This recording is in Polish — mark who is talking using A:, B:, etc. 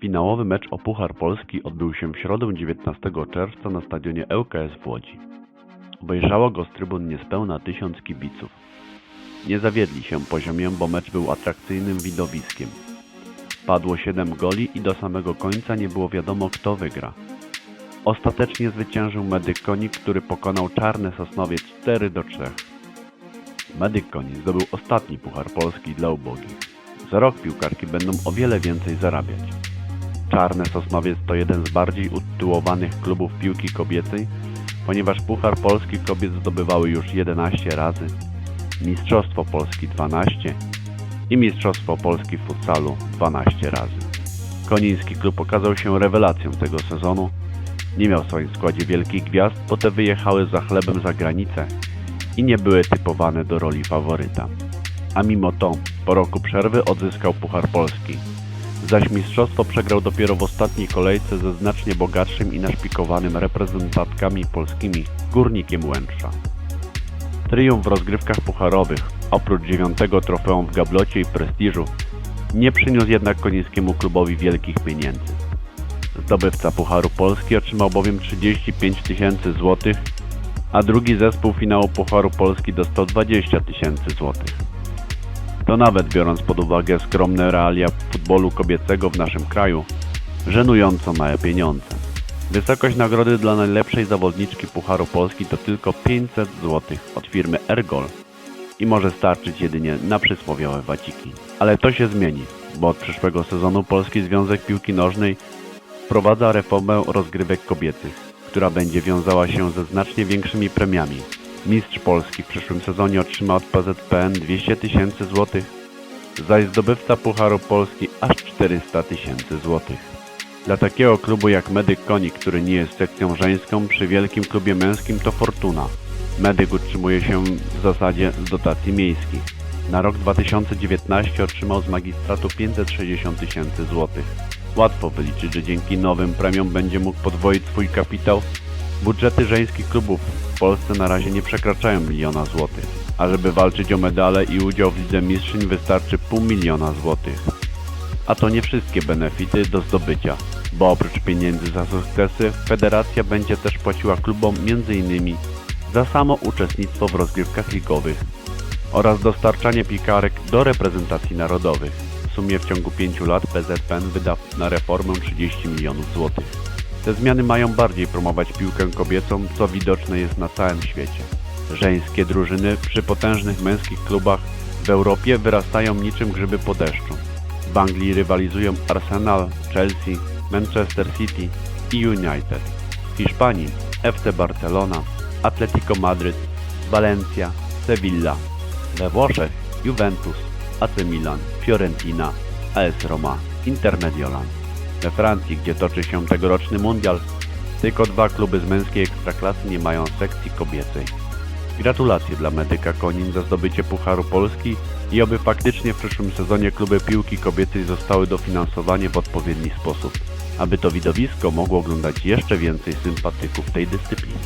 A: Finałowy mecz o Puchar Polski odbył się w środę 19 czerwca na stadionie ŁKS w Łodzi. Obejrzało go z trybun niespełna tysiąc kibiców. Nie zawiedli się poziomiem, bo mecz był atrakcyjnym widowiskiem. Padło 7 goli i do samego końca nie było wiadomo kto wygra. Ostatecznie zwyciężył Medyk Konik, który pokonał Czarny Sosnowiec 4 do 3. Medyk Konik zdobył ostatni Puchar Polski dla ubogich. Za rok piłkarki będą o wiele więcej zarabiać. Czarne Sosnowiec to jeden z bardziej utytułowanych klubów piłki kobiecej, ponieważ Puchar Polski kobiet zdobywały już 11 razy, Mistrzostwo Polski 12 i Mistrzostwo Polski w futsalu 12 razy. Koniński klub okazał się rewelacją tego sezonu. Nie miał w swoim składzie wielkich gwiazd, bo te wyjechały za chlebem za granicę i nie były typowane do roli faworyta. A mimo to, po roku przerwy odzyskał Puchar Polski. Zaś mistrzostwo przegrał dopiero w ostatniej kolejce ze znacznie bogatszym i naszpikowanym reprezentantkami polskimi Górnikiem Łęcza. Triumf w rozgrywkach pucharowych, oprócz dziewiątego trofeum w gablocie i prestiżu, nie przyniósł jednak konińskiemu klubowi wielkich pieniędzy. Zdobywca Pucharu Polski otrzymał bowiem 35 tysięcy złotych, a drugi zespół finału Pucharu Polski dostał 20 tysięcy złotych. To nawet biorąc pod uwagę skromne realia futbolu kobiecego w naszym kraju, żenująco małe pieniądze. Wysokość nagrody dla najlepszej zawodniczki Pucharu Polski to tylko 500 zł od firmy Ergol i może starczyć jedynie na przysłowiowe waciki. Ale to się zmieni, bo od przyszłego sezonu Polski Związek Piłki Nożnej wprowadza reformę rozgrywek kobiecych, która będzie wiązała się ze znacznie większymi premiami. Mistrz Polski w przyszłym sezonie otrzyma od PZPN 200 tysięcy złotych, zaś zdobywca Pucharu Polski aż 400 tysięcy złotych. Dla takiego klubu jak Medyk Konik, który nie jest sekcją żeńską, przy wielkim klubie męskim to fortuna. Medyk utrzymuje się w zasadzie z dotacji miejskich. Na rok 2019 otrzymał z magistratu 560 tysięcy złotych. Łatwo wyliczyć, że dzięki nowym premiom będzie mógł podwoić swój kapitał. Budżety żeńskich klubów w Polsce na razie nie przekraczają miliona złotych, a żeby walczyć o medale i udział w Lidze Mistrzyń wystarczy pół miliona złotych. A to nie wszystkie benefity do zdobycia, bo oprócz pieniędzy za sukcesy, federacja będzie też płaciła klubom m.in. za samo uczestnictwo w rozgrywkach ligowych oraz dostarczanie piłkarek do reprezentacji narodowych. W sumie w ciągu 5 lat PZPN wyda na reformę 30 milionów złotych. Te zmiany mają bardziej promować piłkę kobiecą, co widoczne jest na całym świecie. Żeńskie drużyny przy potężnych męskich klubach w Europie wyrastają niczym grzyby po deszczu. W Anglii rywalizują Arsenal, Chelsea, Manchester City i United. W Hiszpanii FC Barcelona, Atletico Madryt, Valencia, Sevilla. We Włoszech Juventus, AC Milan, Fiorentina, AS Roma, Inter Mediolan. We Francji, gdzie toczy się tegoroczny mundial, tylko dwa kluby z męskiej ekstraklasy nie mają sekcji kobiecej. Gratulacje dla Medyka Konin za zdobycie Pucharu Polski i oby faktycznie w przyszłym sezonie kluby piłki kobiecej zostały dofinansowane w odpowiedni sposób, aby to widowisko mogło oglądać jeszcze więcej sympatyków tej dyscypliny.